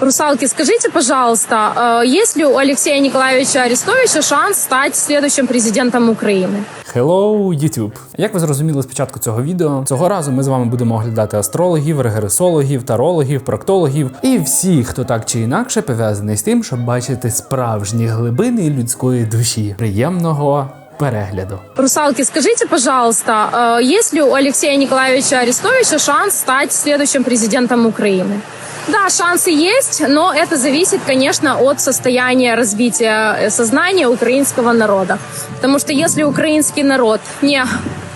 Русалки, скажите, пожалуйста, э, есть ли у Алексея Николаевича Арестовича шанс стать следующим президентом Украины? Hello, YouTube! Як ви зрозуміли з початку цього відео, цього разу ми з вами будемо оглядати астрологів, регресологів, тарологів, проктологів і всіх, хто так чи інакше пов'язаний з тим, щоб бачити справжні глибини людської душі. Приємного перегляду. Русалки, скажите, пожалуйста, э, есть ли у Алексея Николаевича Арестовича шанс стать следующим президентом Украины? Да, шансы есть, но это зависит, конечно, от состояния развития э, сознания украинского народа. Потому что если украинский народ не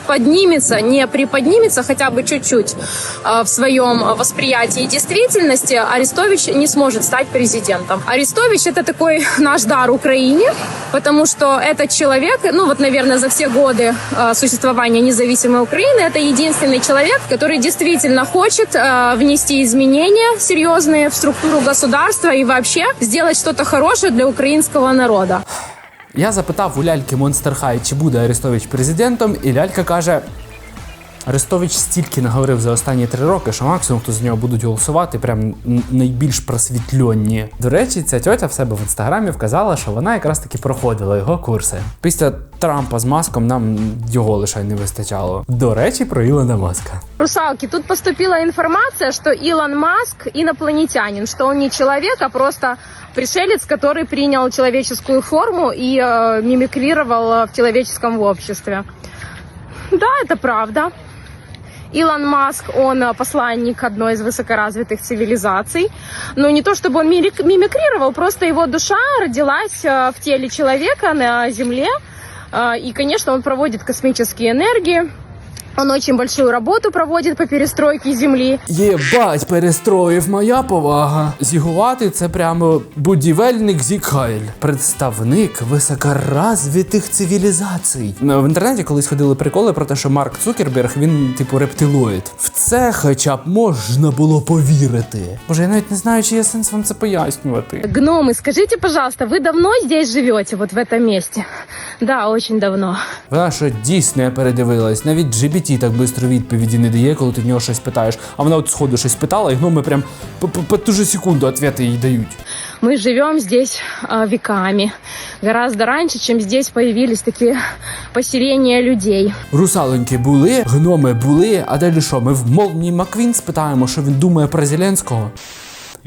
поднимется, не приподнимется хотя бы чуть-чуть э, в своем восприятии действительности, Арестович не сможет стать президентом. Арестович это такой наш дар Украине, потому что этот человек, ну вот, наверное, за все годы э, существования независимой Украины, это единственный человек, который действительно хочет э, внести изменения серьезные в структуру государства и вообще сделать что-то хорошее для украинского народа. Я запитав у ляльки Monster High, чи буде Арестович президентом, і лялька каже. Арестович стільки наговорив за останні три роки, що максимум, хто за нього будуть голосувати, прям н- найбільш просвітльонні. До речі, ця тьотя в себе в інстаграмі вказала, що вона якраз таки проходила його курси. Після Трампа з маском нам його лише не вистачало. До речі, про Ілона Маска. Русалки, тут поступила информация, что Илон Маск инопланетянин, что он не человек, а просто пришелец, который принял человеческую форму и э, мимикрировал э, в человеческом обществе. Да, это правда. Илон Маск, он э, посланник одной из высокоразвитых цивилизаций. Но не то, чтобы он мимик- мимикрировал, просто его душа родилась э, в теле человека на Земле. Э, И, конечно, он проводит космические энергии. Он очень большую работу проводит по перестройке Земли. Єбать, перестроїв моя повага. Зігувати це прямо будівельник Зікхайль, представник високоразвитих цивілізацій. Ну, В інтернеті колись ходили приколи про те, що Марк Цукерберг він типу рептилоїд. В це хоча б можна було повірити. Боже, я навіть не знаю, чи є сенс вам це пояснювати. Гномы, скажите, пожалуйста, вы давно здесь живете, вот в этом месте? Да, очень давно. Вона що дійсно передивилась, навіть GBT так швидко відповіді не дає, коли ти в нього щось питаєш. А вона от сходу щось питала, і гноми прям по- по по ту же секунду ответи їй дають. Мы живем здесь а, веками, гораздо раньше, чем здесь появились такие поселения людей. Русалоньки були, гноми були, а далі що? Ми в Молні Маквін спитаємо, що він думає про Зеленського?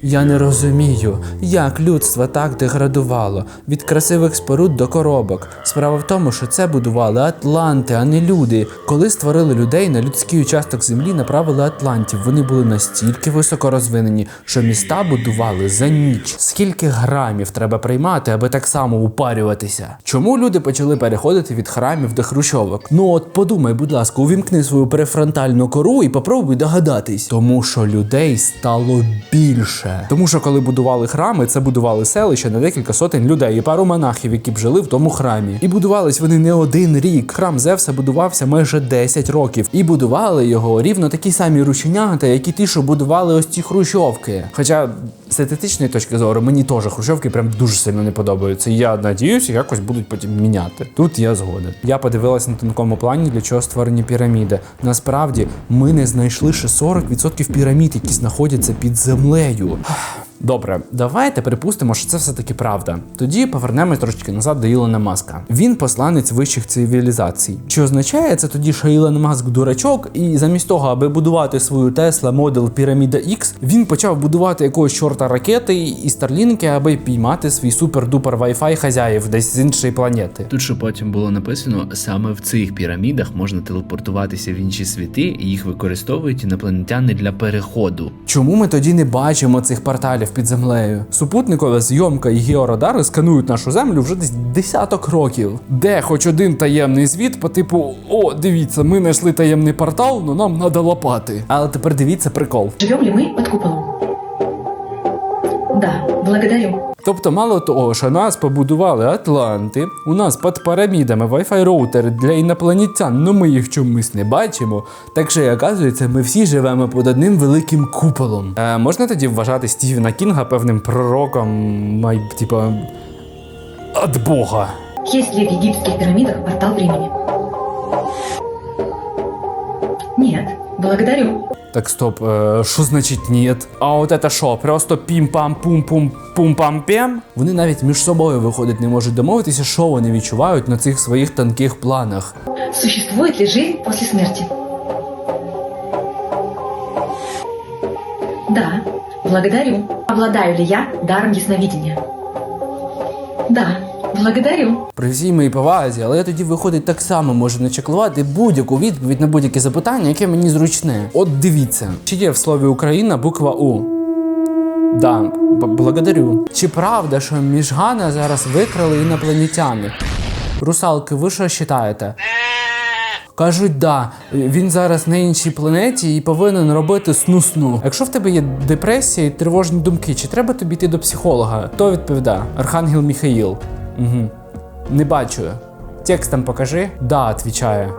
Я не розумію, як людство так деградувало від красивих споруд до коробок. Справа в тому, що це будували атланти, а не люди. Коли створили людей на людський участок землі, направили атлантів. Вони були настільки високо розвинені, що міста будували за ніч. Скільки грамів треба приймати, аби так само упарюватися? Чому люди почали переходити від храмів до хрущовок? Ну от подумай, будь ласка, увімкни свою префронтальну кору і попробуй догадатись. Тому що людей стало більше. Тому що коли будували храми, це будували селища на декілька сотень людей і пару монахів, які б жили в тому храмі. І будувались вони не один рік. Храм Зевса будувався майже 10 років. І будували його рівно такі самі рученята, які ті, що будували ось ці хрущовки. Хоча з естетичної точки зору мені теж хрущовки прям дуже сильно не подобаються. Я надіюся, якось будуть потім міняти. Тут я згоден. Я подивилася на тонкому плані, для чого створені піраміди. Насправді ми не знайшли ще 40% пірамід, які знаходяться під землею. 하... Добре, давайте припустимо, що це все-таки правда. Тоді повернемось трошечки назад до Ілона Маска. Він посланець вищих цивілізацій. Чи означає це тоді, що Ілон Маск дурачок, і замість того, аби будувати свою Tesla Model Pyramida X, він почав будувати якогось чорта ракети і старлінки, аби піймати свій супер-дупер Wi-Fi хазяїв десь з іншої планети. Тут що потім було написано, саме в цих пірамідах можна телепортуватися в інші світи, і їх використовують інопланетяни для переходу. Чому ми тоді не бачимо цих порталів під землею? Супутникова зйомка і георадари сканують нашу землю вже десь десяток років. Де хоч один таємний звіт по типу: О, дивіться, ми знайшли таємний портал, ну нам треба лопати. Але тепер дивіться прикол. Живемо ли ми під куполом? Да, благодарю. Тобто, мало того, що нас побудували Атланти, у нас під пірамідами Wi-Fi роутери для інопланетян, ну ми їх чомусь не бачимо. Так що, оказується, ми всі живемо під одним великим куполом. Е, можна тоді вважати Стівена Кінга певним пророком, май, типа, від Бога. Есть ли в египетских пирамидах портал времени? Нет, благодарю. Так, стоп, е, що значить ні? А от це що? Просто пім-пам-пум-пум-пум-пам-пем? Вони навіть між собою виходить не можуть домовитися, що вони відчувають на цих своїх тонких планах. Существует ли жизнь после смерти? Да, благодарю. Обладаю ли я даром ясновидения? Да, Благодарю. При всій моїй повазі, але я тоді виходить так само можу начеклувати будь-яку відповідь на будь-яке запитання, яке мені зручне. От дивіться, чи є в слові Україна буква У? Да, благодарю. Чи правда, що Міжгана зараз викрали інопланетяни? Русалки, ви що вважаєте? Кажуть, да, він зараз на іншій планеті і повинен робити сну-сну. Якщо в тебе є депресія і тривожні думки, чи треба тобі йти до психолога? Хто відповідає? Архангел Міхаїл. Угу. Не бачу. Текстом покажи. Да, відповідає.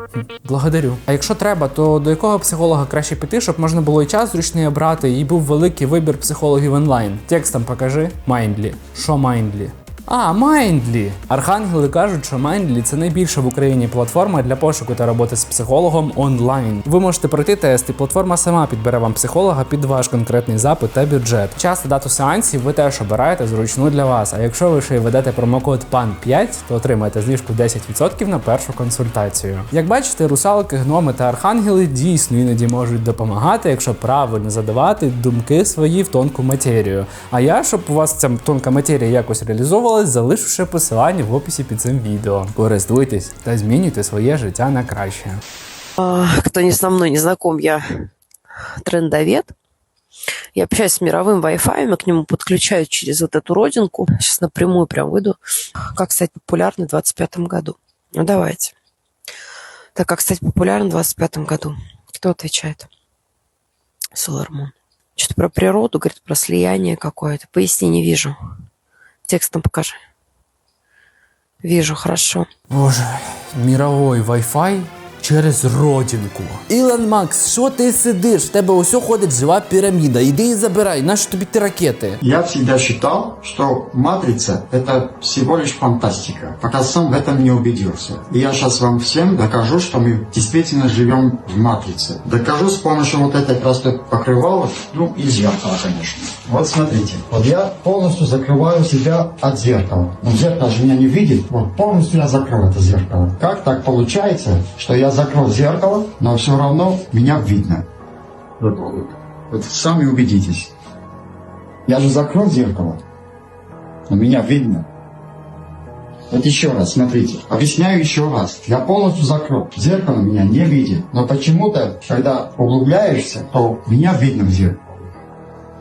Благодарю. А якщо треба, то до якого психолога краще піти, щоб можна було і час зручний обрати, і був великий вибір психологів онлайн. Текстом покажи. Майндлі. Що Майндлі? А, Майндлі. Архангели кажуть, що Майндлі це найбільша в Україні платформа для пошуку та роботи з психологом онлайн. Ви можете пройти тест, і платформа сама підбере вам психолога під ваш конкретний запит та бюджет. Час та дату сеансів ви теж обираєте зручну для вас. А якщо ви ще й ведете промокод PAN5, то отримаєте знижку 10% на першу консультацію. Як бачите, русалки, гноми та архангели дійсно іноді можуть допомагати, якщо правильно задавати думки свої в тонку матерію. А я, щоб у вас ця тонка матерія якось реалізовувалась, залишивши посилання в описі під цим відео. Користуйтесь та змінюйте своє життя на краще. А, Кто не со мной не знаком, я трендовед. Я общаюсь с мировым Wi-Fi, я к нему подключаю через вот эту родинку. Сейчас напрямую прям выйду. Как стать популярной в 25 году? Ну, давайте. Так, как стать популярным в 25 году? Кто отвечает? Solar Moon. Что-то про природу, говорит, про слияние какое-то. Поясни, не вижу. Текстом покажи. Вижу, хорошо. Боже, мировой Wi-Fi через родинку. Ілон Макс, що ти сидиш? В тебе ось ходить жива піраміда. Іди і забирай, нащо тобі ті ракети? Я всегда считал, что «Матрица» — это всего лишь фантастика, пока сам в этом не убедился. И я сейчас вам всем докажу, что мы действительно живем в «Матрице». Докажу с помощью вот этой простой покрывала, ну и зеркала, конечно. Вот смотрите, вот я полностью закрываю себя от зеркала. Но зеркало же меня не видит, вот полностью я закрыл это зеркало. Как так получается, что я закрыл зеркало, но все равно меня видно? Вот, вот, вот сами убедитесь. Я же закрыл зеркало. Но меня видно. Вот еще раз, смотрите. Объясняю еще раз. Я полностью закрыл. Зеркало меня не видит. Но почему-то, когда углубляешься, то меня видно в зеркало.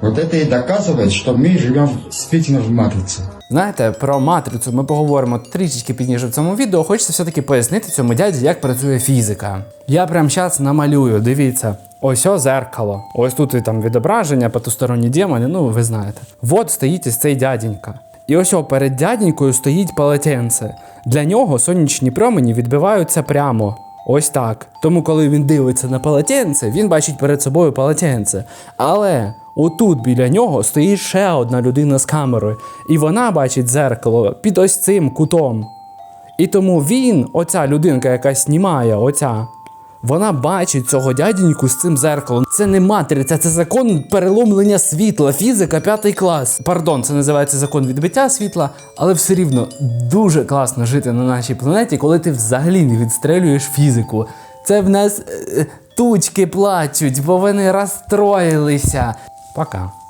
Вот это и доказывает, что мы живем действительно в матрице. Знаєте, про матрицю ми поговоримо трішечки пізніше в цьому відео. Хочеться все-таки пояснити цьому дяді, як працює фізика. Я прямо зараз намалюю, дивіться. Ось о зеркало. Ось тут і там відображення, потусторонні демони, ну ви знаєте. Вот стоїть ось цей дяденька. І ось о, перед дяденькою стоїть полотенце. Для нього сонячні промені відбиваються прямо. Ось так. Тому, коли він дивиться на полотенце, він бачить перед собою полотенце. Але отут біля нього стоїть ще одна людина з камерою, і вона бачить зеркало під ось цим кутом. І тому він, оця людинка, яка знімає, оця, вона бачить цього дяденьку з цим зеркалом. Це не матриця, це закон переломлення світла, фізика, п'ятий клас. Пардон, це називається закон відбиття світла, але все рівно дуже класно жити на нашій планеті, коли ти взагалі не відстрелюєш фізику. Це в нас е, тучки плачуть, бо вони розстроїлися. Пока.